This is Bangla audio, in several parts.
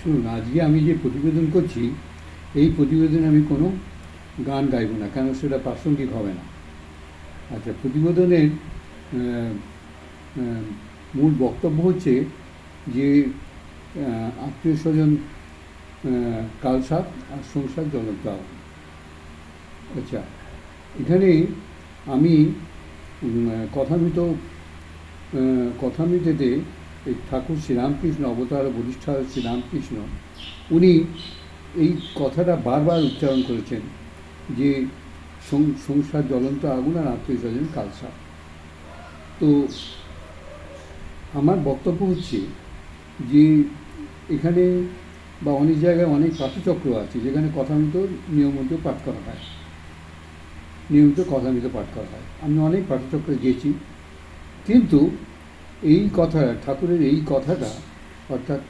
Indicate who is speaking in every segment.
Speaker 1: শুনুন, আজকে আমি যে প্রতিবেদন করছি, এই প্রতিবেদনে আমি কোনো গান গাইব না, কেন সেটা প্রাসঙ্গিক হবে না আচ্ছা প্রতিবেদনের মূল বক্তব্য হচ্ছে যে আত্মীয় স্বজন কালসাপ আর সংসার আগুন। আচ্ছা এখানে আমি কথামিত কথামিতেতে এই ঠাকুর শ্রীরামকৃষ্ণ, অবতার বরিষ্ঠা শ্রীরামকৃষ্ণ, উনি এই কথাটা বারবার উচ্চারণ করেছেন যে সংসার জ্বলন্ত আগুন আর আত্মীয় স্বজন কালসাপ তো আমার বক্তব্য হচ্ছে যে এখানে বা অনেক জায়গায় অনেক পাঠচক্র আছে যেখানে কথামিত নিয়মিত পাঠ করা হয়। নিয়মিত কথামিত পাঠ করা হয়। আমি অনেক পাঠচক্রে গেছি। কিন্তু এই কথা, ঠাকুরের এই কথাটা, অর্থাৎ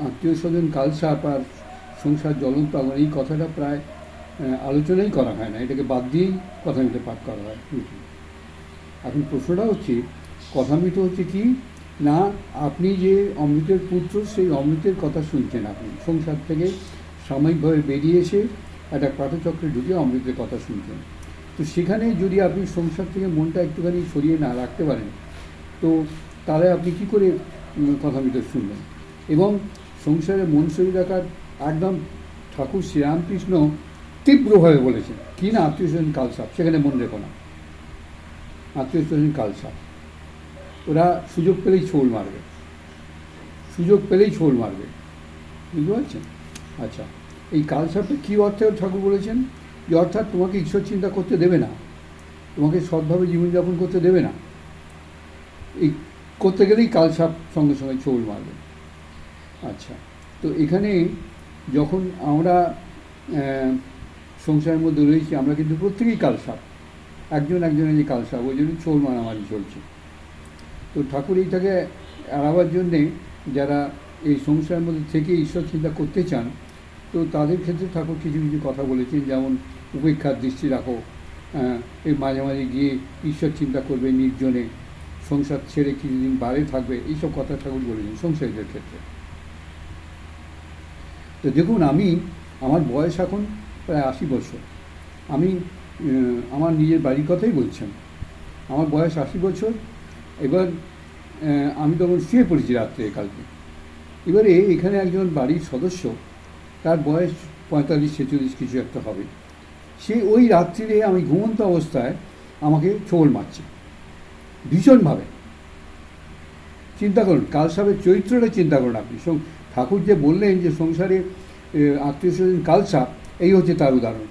Speaker 1: আত্মীয় স্বজন কালসাপ আর সংসার জ্বলন্ত আগুন এই কথাটা প্রায় আলোচনাই করা হয় না। এটাকে বাদ দিয়েই কথা কথামিতে পাঠ করা হয়। এখন প্রশ্নটা হচ্ছে কথা কথামিত হচ্ছে কি? না, আপনি যে অমৃতের পুত্র, সেই অমৃতের কথা শুনছেন আপনি। সংসার থেকে সাময়িকভাবে বেরিয়ে এসে একটা পাঠচক্রে ঢুকে অমৃতের কথা শুনছেন। তো সেখানে যদি আপনি সংসার থেকে মনটা একটুখানি সরিয়ে না রাখতে পারেন, তো তাহলে আপনি কি করে উম, কথামিত শুনবেন এবং সংসারে মন সরিয়ে রাখার একদম ঠাকুর শ্রীরামকৃষ্ণ তীব্রভাবে বলেছেন কি না আত্মীয় স্বজন কালসাপ সেখানে মন রেখো না। আত্মীয় স্বজন কালসাপ ওরা সুযোগ পেলেই ছোল মারবে। সুযোগ পেলেই ছোল মারবে। বুঝতে পারছেন? আচ্ছা এই কালসাপে কী অর্থে ঠাকুর বলেছেন? যে অর্থাৎ তোমাকে ঈশ্বর চিন্তা করতে দেবে না। তোমাকে সৎভাবে জীবনযাপন করতে দেবে না। এই করতে গেলেই কালসাপ সঙ্গে সঙ্গে ছোল মারবে। আচ্ছা তো এখানে যখন আমরা সংসারের মধ্যে রয়েছি, আমরা কিন্তু প্রত্যেকেই কালসাপ একজন একজনের যে কালসাপ ওই জন্য ছোল মারামারি চলছে। তো ঠাকুর এইটাকে এড়াবার জন্যে যারা এই সংসারের মধ্যে থেকে ঈশ্বর চিন্তা করতে চান, তো তাদের ক্ষেত্রে ঠাকুর কিছু কিছু কথা বলেছেন, যেমন উপেক্ষার দৃষ্টি রাখো এই মাঝে মাঝে গিয়ে ঈশ্বর চিন্তা করবে নির্জনে। সংসার ছেড়ে কিছুদিন বাইরে থাকবে, এইসব কথা ঠাকুর বলেছেন সংসারীদের ক্ষেত্রে। তো দেখুন, আমি, আমার বয়স এখন প্রায় আশি বছর। আমি আমার নিজের বাড়ির কথাই বলছেন। আমার বয়স আশি বছর, এবার আমি তখন শুয়ে পড়েছি রাত্রে কালকে। এবারে এখানে একজন বাড়ির সদস্য, তার বয়স পঁয়তাল্লিশ, ছেচল্লিশ কিছু একটা হবে। সে ওই রাত্রিরে আমি ঘুমন্ত অবস্থায় আমাকে ছোবল মারছে। ভীষণভাবে চিন্তা করুন কালসাপের চরিত্রটা চিন্তা করুন আপনি। ঠাকুর যে বললেন যে সংসারে আত্মীয় স্বজন কালসাপ এই হচ্ছে তার উদাহরণ।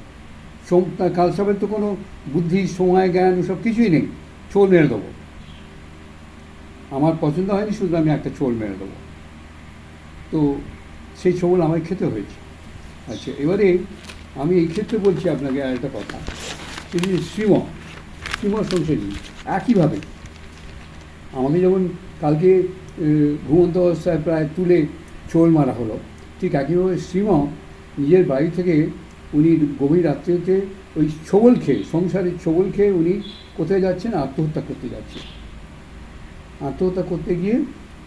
Speaker 1: কালসাপের তো কোনো বুদ্ধি, সময়, জ্ঞান সব কিছুই নেই, ছোল মেরে দেবো। আমার পছন্দ হয়নি, শুধু আমি একটা ছোল মেরে দেবো। তো সেই ছোবল আমায় খেতে হয়েছে। আচ্ছা এবারে আমি এই ক্ষেত্রে বলছি আপনাকে আর একটা কথা শ্রীম শ্রীম সংসারী, একইভাবে আমাকে যেমন কালকে ঘুমন্ত অবস্থায় প্রায় তুলে ছোল মারা হলো ঠিক একইভাবে শ্রীম নিজের বাড়ি থেকে উনি গভীর রাত্রিতে ওই ছোবল খেয়ে সংসারের ছবল খেয়ে উনি কোথায় যাচ্ছেন? আত্মহত্যা করতে যাচ্ছেন। আত্মহত্যা করতে গিয়ে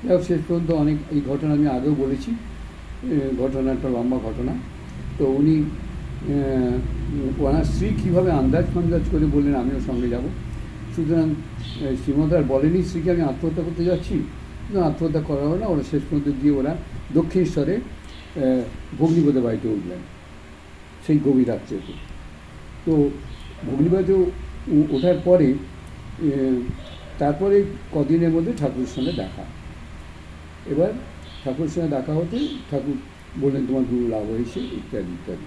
Speaker 1: যাই শেষ পর্যন্ত অনেক এই ঘটনা আমি আগেও বলেছি এ, ঘটনাটা লম্বা ঘটনা। তো উনি ওনার স্ত্রী কীভাবে আন্দাজ ফান্দাজ করে বললেন আমিও সঙ্গে যাব। সুতরাং শ্রীমতার বলেনি স্ত্রীকে আমি আত্মহত্যা করতে যাচ্ছি। আত্মহত্যা করা হলো ওরা শেষ পর্যন্ত গিয়ে ওরা দক্ষিণেশ্বরে আহ, ভগ্নিপদের বাড়িতে উঠলেন সেই গভীর রাত্রিতে। তো ভগ্নিপদে ওঠার পরে তারপরে কদিনের মধ্যে ঠাকুরের সঙ্গে দেখা। এবার ঠাকুরের সঙ্গে দেখা হতে ঠাকুর বললেন তোমার গুরু লাভ হয়েছে ইত্যাদি ইত্যাদি।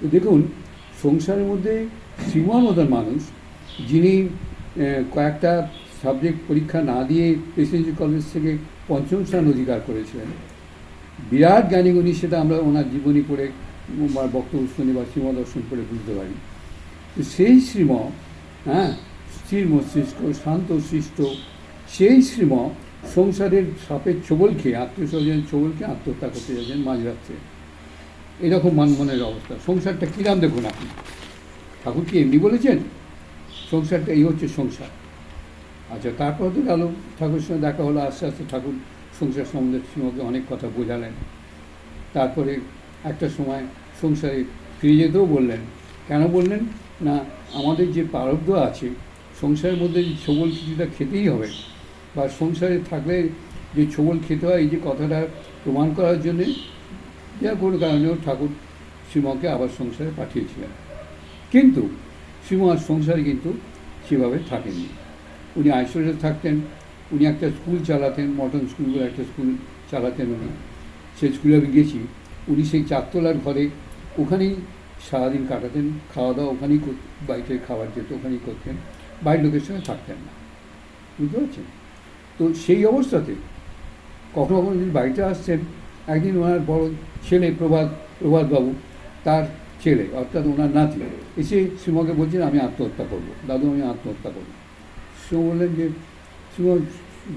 Speaker 1: তো দেখুন সংসারের মধ্যে শ্রীমান মতন মানুষ যিনি কয়েকটা সাবজেক্ট পরীক্ষা না দিয়ে প্রেসিডেন্সি কলেজ থেকে পঞ্চম স্থান অধিকার করেছিলেন। বিরাট জ্ঞানী উনি সেটা আমরা ওনার জীবনী পড়ে বক্তব্য শুনে বা শ্রীম দর্শন পড়ে বুঝতে পারি। তো সেই শ্রীম হ্যাঁ স্থির মস্তিষ্ক, শান্ত সৃষ্ট, সেই শ্রীম সংসারের সাপের ছোবল খেয়ে, আত্মীয় স্বজন ছোবল খেয়ে আত্মহত্যা করতে যাচ্ছেন মাঝরাত্রে। এরকম মানমনের অবস্থা। সংসারটা কিরাম দেখুন আপনি। ঠাকুর কি এমনি বলেছেন? সংসারটা, এই হচ্ছে সংসার। আচ্ছা তারপর তো গেল ঠাকুরের সঙ্গে দেখা হলো, আস্তে আস্তে ঠাকুর সংসার সম্বন্ধে শ্রীমকে অনেক কথা বোঝালেন। তারপরে একটা সময় সংসারে ফিরে যেতেও বললেন। কেন বললেন? না, আমাদের যে প্রারব্ধ আছে, সংসারের মধ্যে যে ছবল কিছুটা খেতেই হবে। বা সংসারে থাকলে যে ছবল খেতে হয়, এই যে কথাটা প্রমাণ করার জন্যে যা কোনো কারণেও ঠাকুর শ্রীমকে আবার সংসারে পাঠিয়েছিলেন। কিন্তু শ্রীমহার সংসারে কিন্তু সেভাবে থাকেননি। উনি আইসোলেটে থাকতেন, উনি একটা স্কুল চালাতেন, মডার্ন স্কুল বলে একটা স্কুল চালাতেন উনি। সেই স্কুলে আমি গেছি, উনি সেই চারতলার ঘরে ওখানেই সারাদিন কাটাতেন খাওয়া দাওয়া ওখানেই বাড়িতে খাবার যেত, ওখানেই করতেন, বাইরের লোকের সঙ্গে থাকতেন না। বুঝতে পারছেন? তো সেই অবস্থাতে কখনো কখনো যদি বাড়িতে আসছেন একদিন ওনার বড় ছেলে প্রভাত, প্রভাতবাবু, তার ছেলে, অর্থাৎ ওনার নাতি। এসে শ্রীমকে বলছেন, আমি আত্মহত্যা করব। দাদু, আমি আত্মহত্যা করব। শ্রীম বললেন যে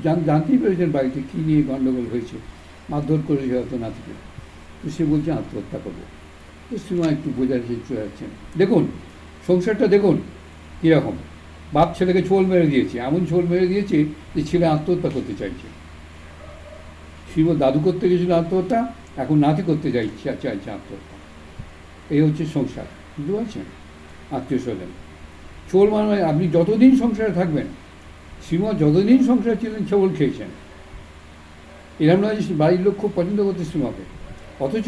Speaker 1: জান, জানতেই পেরেছেন বাড়িতে কী নিয়ে গণ্ডগোল হয়েছে। মারধর করেছে হয়তো নাতিকে। তো সে বলছে, আত্মহত্যা করব। তো শ্রীমা একটু বোঝার চেষ্টা যাচ্ছেন। দেখুন, সংসারটা দেখুন, কীরকম। বাপ ছেলেকে ছোল মেরে দিয়েছে। এমন ছোল মেরে দিয়েছে যে, ছেলে আত্মহত্যা করতে চাইছে। শিব দাদু করতে গেছিল আত্মহত্যা, এখন নাতি করতে চাইছে চাইছে আত্মহত্যা। এই হচ্ছে সংসার। বুঝতে পারছেন? আত্মীয় স্বজন। চোর মানে আপনি যতদিন সংসারে থাকবেন শ্রীমৎ যতদিন সংসারে ছিলেন ছবল খেয়েছেন। এরম নয় বাড়ির লোক খুব পছন্দ করতে শ্রীমাকে অথচ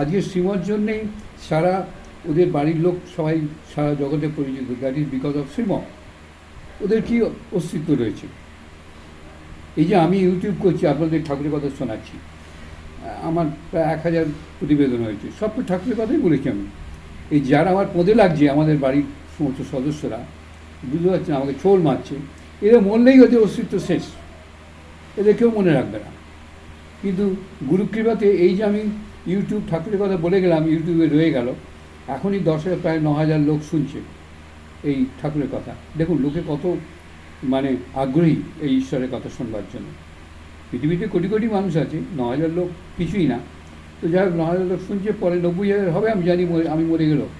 Speaker 1: আজকে শ্রীমর জন্যেই সারা ওদের বাড়ির লোক সবাই সারা জগতে পরিচিত। দ্যাট ইজ বিকজ অফ শ্রীম ওদের কি অস্তিত্ব রয়েছে? এই যে আমি ইউটিউব করছি, আপনাদের ঠাকুরের কথা শোনাচ্ছি। আমার প্রায় এক হাজার প্রতিবেদন হয়েছে। সব ঠাকুরের কথাই বলেছি আমি। এই যারা আমার পদে লাগছে, আমাদের বাড়ির সমস্ত সদস্যরা, বুঝতে পারছেন, আমাকে ছোল মারছে। এরা মরলেই ওদের অস্তিত্ব শেষ। এদের কেউ মনে রাখবে না। কিন্তু গুরুকৃপাতে এই যে আমি ইউটিউব ঠাকুরের কথা বলে গেলাম, ইউটিউবে রয়ে গেল, এখনই দশ হাজার, প্রায় ন হাজার লোক শুনছে এই ঠাকুরের কথা। দেখুন, লোকে কত মানে আগ্রহী এই ঈশ্বরের কথা শুনবার জন্য। পৃথিবীতে কোটি কোটি মানুষ আছে, ন হাজার লোক কিছুই না। তো যাই হোক, ন হাজার লোক শুনছে, পরে নব্বই হাজার হবে, আমি জানি আমি মরে গেলেও।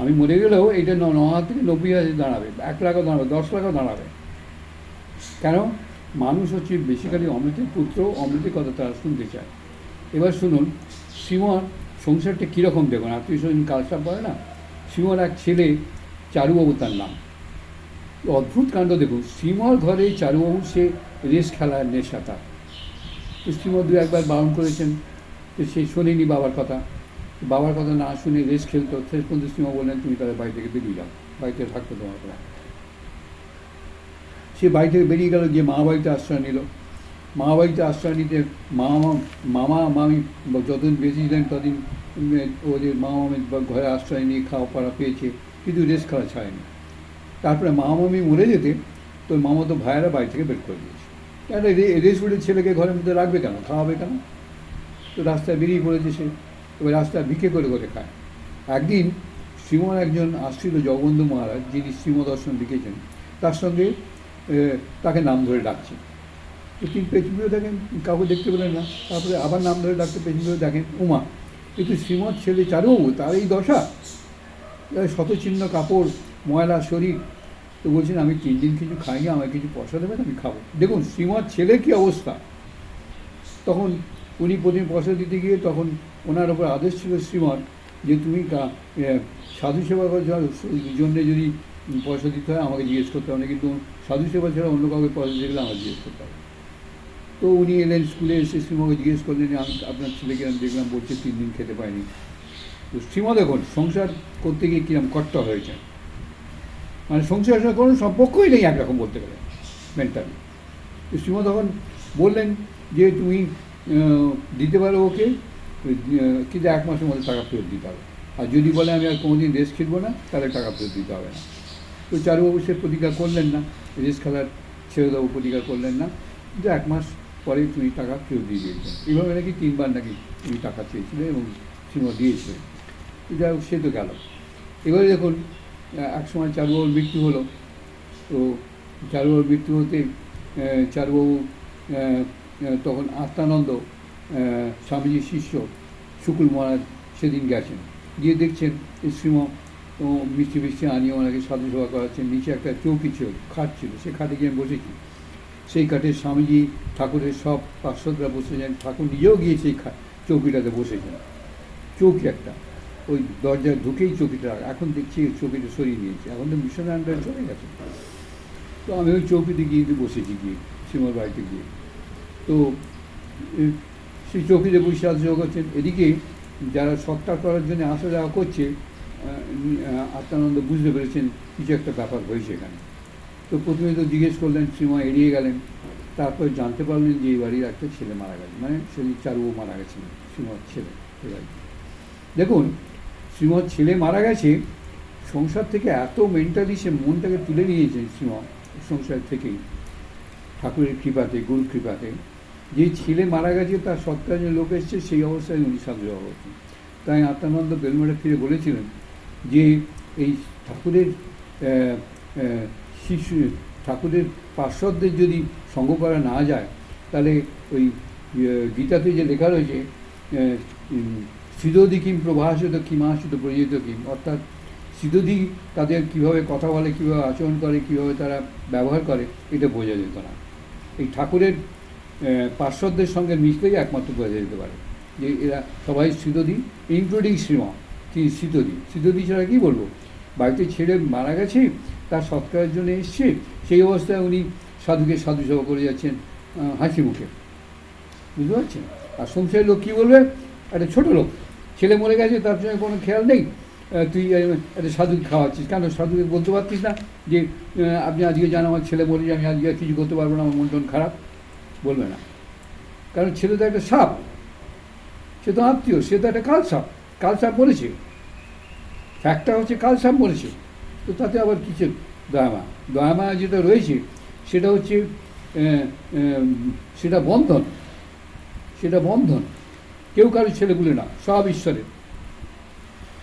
Speaker 1: আমি মরে গেলেও এটা ন হাজার থেকে নব্বই হাজার দাঁড়াবে, এক লাখও দাঁড়াবে, দশ লাখও দাঁড়াবে। কেন? মানুষ হচ্ছে বেসিক্যালি অমৃতের পুত্র, অমৃতের কথা তারা শুনতে চায়। এবার শুনুন শ্রীমর সংসারটা কীরকম দেখুন, আত্মীয় স্বজন কাজটা বলে না? শ্রীমর এক ছেলে চারুবাবু তার নাম। অদ্ভুত কাণ্ড দেখুন। শ্রীমর ঘরে চারুবাবু সে রেস খেলার নেশা তার। শ্রীমর দু একবার বারণ করেছেন সে শোনেনি বাবার কথা। বাবার কথা না শুনে রেস খেলতো। শেষ পর্যন্ত শ্রীমা বললেন, তুমি তাদের বাড়ি থেকে বেরিয়ে যাও। বাড়িতে থাকতো তোমার কথা সে বাড়ি থেকে বেরিয়ে গেল, গিয়ে মা বাড়িতে আশ্রয় নিল। মা বাড়িতে আশ্রয় নিতে মামা মামা, মামি যতদিন বেঁচে ছিলেন ততদিন ওদের মামা মামি ঘরে আশ্রয় নিয়ে খাওয়া পড়া পেয়েছে, কিন্তু রেস খেলা ছাড়েনি। তারপরে মামা মামি মরে যেতে তো মামা তো ভাইয়েরা বাড়ি থেকে বের করে দিয়েছে। কেন রেস উঠে ছেলেকে ঘরের মধ্যে রাখবে কেন? খাওয়াবে কেন? তো রাস্তায় বেরিয়ে পড়েছে সে, এবার রাস্তায় ভিক্ষে করে করে খায়। একদিন শ্রীমন একজন আসছিল জগবন্ধু মহারাজ, যিনি শ্রীম দর্শন লিখেছেন, তার সঙ্গে তাকে নাম ধরে ডাকছে। তো তিনি পেছন ফিরে দেখেন, কাউকে দেখতে পেলেন না। তারপরে আবার নাম ধরে ডাকতে পেছন ফিরে দেখেন, উমা, কিন্তু শ্রীমৎ ছেলে চারুবাবু তার এই দশা। শতচিহ্ন কাপড়, ময়লা, শরীর তো বলছেন, আমি তিন দিন কিছু খাইনি আমাকে কিছু পয়সা দেবেন, আমি খাব। দেখুন, শ্রীমৎ ছেলে কি অবস্থা? তখন উনি প্রতিদিন পয়সা দিতে গিয়ে তখন ওনার ওপর আদেশ ছিল শ্রীমৎ যে, তুমি সাধু সেবা করার জন্য যদি পয়সা দিতে হয়, আমাকে জিজ্ঞেস করতে হবে। না কিন্তু সাধু সেবা ছাড়া অন্য কাউকে পয়সা দিতে গেলে আমাকে জিজ্ঞেস করতে হবে। তো উনি এলেন স্কুলে এসে শ্রীমকে জিজ্ঞেস করলেন আমি আপনার ছেলেকে আমি দেখলাম বলছে তিন দিন খেতে পাইনি। তো শ্রীমা দেখুন সংসার করতে গিয়ে কিরম কষ্ট হয়েছে মানে সঙ্গে কোনো সম্পর্কই নেই একরকম বলতে গেলে মেন্টালি তো শ্রীমা তখন বললেন যে তুমি দিতে পারো ওকে কিন্তু এক মাসের মধ্যে টাকা ফেরত দিতে হবে। আর যদি বলে আমি আর কোনোদিন রেস খেলব না, তাহলে টাকা ফেরত দিতে হবে না। তো চারুবাবু সে প্রতিজ্ঞা করলেন না, রেস খেলার ছেড়ে দেবো প্রতিজ্ঞা করলেন না, কিন্তু এক মাস পরে তুমি টাকা ফেরত দিয়ে দিয়েছেন। এইভাবে নাকি তিনবার নাকি তুমি টাকা চেয়েছিলে এবং সীমা দিয়েছিলেন। যাই হোক, সে তো গেল। এবারে দেখুন আহ, এক সময় চারুবাবুর মৃত্যু হলো। তো চারুবাবুর মৃত্যু হতে চারুবাবু তখন আত্মানন্দ স্বামীজির শিষ্য শুকুল মহারাজ সেদিন গেছেন। গিয়ে দেখছেন শ্রীম মিষ্টি মিষ্টি আনিয়ে ওনাকে সাধু সেবা করাচ্ছেন। নিচে একটা চৌকি ছিল খাট ছিল সে খাটে গিয়ে বসেছি। সেই খাটে স্বামীজি ঠাকুরের সব পার্শ্বদরা বসেছেন ঠাকুর নিজেও গিয়ে সেই চৌকিটাতে বসেছেন। চৌকি একটা। ওই দরজায় ঢুকেই চৌকিটা। এখন দেখছি চৌকিটা সরিয়ে নিয়েছে। এখন তো মিশন আন্ডারে চলে গেছে। তো আমি ওই চৌকিতে গিয়ে বসেছি গিয়ে সীমার বাড়িতে গিয়ে। তো সেই চৌকিতে বসে আসা যাওয়া করছেন এদিকে যারা সৎকার করার জন্য আসা যাওয়া করছে আত্মানন্দ বুঝতে পেরেছেন কিছু একটা ব্যাপার হয়েছে এখানে। তো প্রথমে তো জিজ্ঞেস করলেন শ্রীমা এড়িয়ে গেলেন। তারপর জানতে পারলেন যে এই বাড়ির একটা ছেলে মারা গেছে। মানে সেদিন চারুও মারা গেছেন শ্রীমৎ ছেলে। এ। দেখুন শ্রীমৎ ছেলে মারা গেছে, সংসার থেকে এত মেন্টালি সে মনটাকে তুলে নিয়েছেন শ্রীমৎ সংসার থেকেই। ঠাকুরের কৃপাতে গুরু কৃপাতে। যে ছেলে মারা গেছে, তার সৎকারের লোক এসছে, সেই অবস্থায় উনি সাধু করছেন। তাই আত্মানন্দ বেলমোড়ে ফিরে বলেছিলেন যে, এই ঠাকুরের শিশু, ঠাকুরের পার্শ্বদের যদি সঙ্গ করা না যায়, তাহলে ওই গীতাতে যে লেখা রয়েছে সিদ্ধদি কিম প্রভাসিত কিমাসিত প্রয়োজিত কিম। অর্থাৎ সিদ্ধদি তাদের কীভাবে কথা বলে, কীভাবে আচরণ করে, কীভাবে তারা ব্যবহার করে, এটা বোঝা যেত না। এই ঠাকুরের পার্শ্বদের সঙ্গে মিশলেই একমাত্র বোঝা যেতে পারে যে এরা সবাই সিদ্ধদি ইনক্লুডিং শ্রীমা, তিনি সিদ্ধদি সিদ্ধদি ছাড়া কী বলব? বাড়িতে ছেড়ে মারা গেছে, তার সৎকারের জন্য এসছে, সেই অবস্থায় উনি সাধুকে সাধু সেবা করে যাচ্ছেন হাসি মুখে। বুঝতে পারছেন? আর সংসারের লোক কী বলবে? একটা ছোটো লোক। ছেলে মরে গেছে, তার সঙ্গে কোনো খেয়াল নেই। তুই একটা সাধুকে খাওয়াচ্ছিস। কেন? সাধুকে বলতে পারতিস না যে আপনি আজকে জান, আমার ছেলে মরে আমি আজকে কিছু করতে পারব না, আমার মন টন খারাপ। বলবে না। কারণ ছেলে তো একটা সাপ। সে তো আত্মীয়, সে তো একটা কাল সাপ। কাল সাপ বলেছে ফ্যাক্টটা হচ্ছে কাল সাপ বলেছে তো তাতে আবার কিছু দয়ামা? দয়ামা যেটা রয়েছে, সেটা হচ্ছে সেটা বন্ধন। সেটা বন্ধন। কেউ কারও ছেলেগুলো না, সব ঈশ্বরের।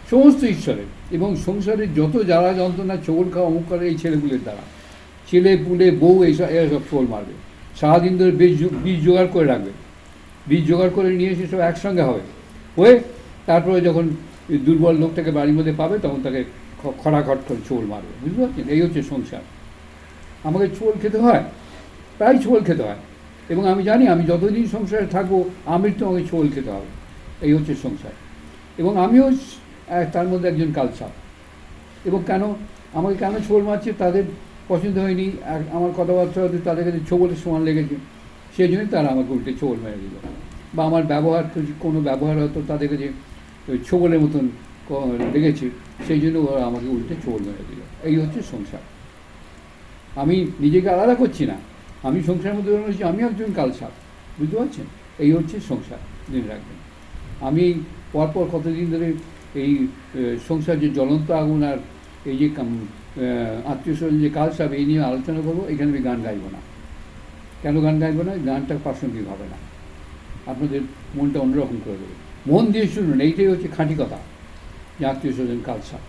Speaker 1: সমস্ত ঈশ্বরের। এবং সংসারের যত জ্বালা যন্ত্রণা, চোর খাওয়া, অমুক করে এই ছেলেগুলোর দ্বারা। ছেলে, পুলে, বউ এইসব এরা সব চোর মারবে। সারাদিন ধরে বীজ বীজ জোগাড় করে রাখবে। বীজ জোগাড় করে নিয়ে এসে সব একসঙ্গে হবে। হয়ে তারপরে যখন দুর্বল লোকটাকে বাড়ির মধ্যে পাবে, তখন তাকে খড়াখট করে চোর মারবে। বুঝতে পারছেন? এই হচ্ছে সংসার। আমাকে চোর খেতে হয়? প্রায় ছোল খেতে হয়। এবং আমি জানি আমি যতদিন সংসারে থাকব আমৃত্যু আমাকে ছোল খেতে হবে। এই হচ্ছে সংসার। এবং আমিও তার মধ্যে একজন কালসাপ। এবং কেন, আমাকে কেন ছোল মারছে তাদের পছন্দ হয়নি আমার কথাবার্তা হয়তো তাদের কাছে ছোবলের সমান লেগেছে সেই জন্যই তারা আমাকে উল্টে ছোবল মেরে দিল। বা আমার ব্যবহার, কোনো ব্যবহার হয়তো তাদের কাছে ছোবলের মতন লেগেছে সেই জন্য ওরা আমাকে উল্টে ছোবল মেরে দিল। এই হচ্ছে সংসার। আমি নিজেকে আলাদা করছি না। আমি সংসারের মধ্যে রয়েছি আমি একজন কালসাপ বুঝতে পারছেন? এই হচ্ছে সংসার, জেনে রাখবেন। আমি পরপর কতদিন ধরে এই সংসার যে জ্বলন্ত আগুন আর এই যে আত্মীয় স্বজন যে কালসাপ এই নিয়ে আলোচনা করব, এখানে আমি গান গাইবো না। কেন গান গাইবো না? গানটা প্রাসঙ্গিক হবে না। আপনাদের মনটা অন্যরকম করে দেবে। মন দিয়ে শুনুন, এইটাই হচ্ছে খাঁটি কথা, যে আত্মীয় স্বজন কালসাপ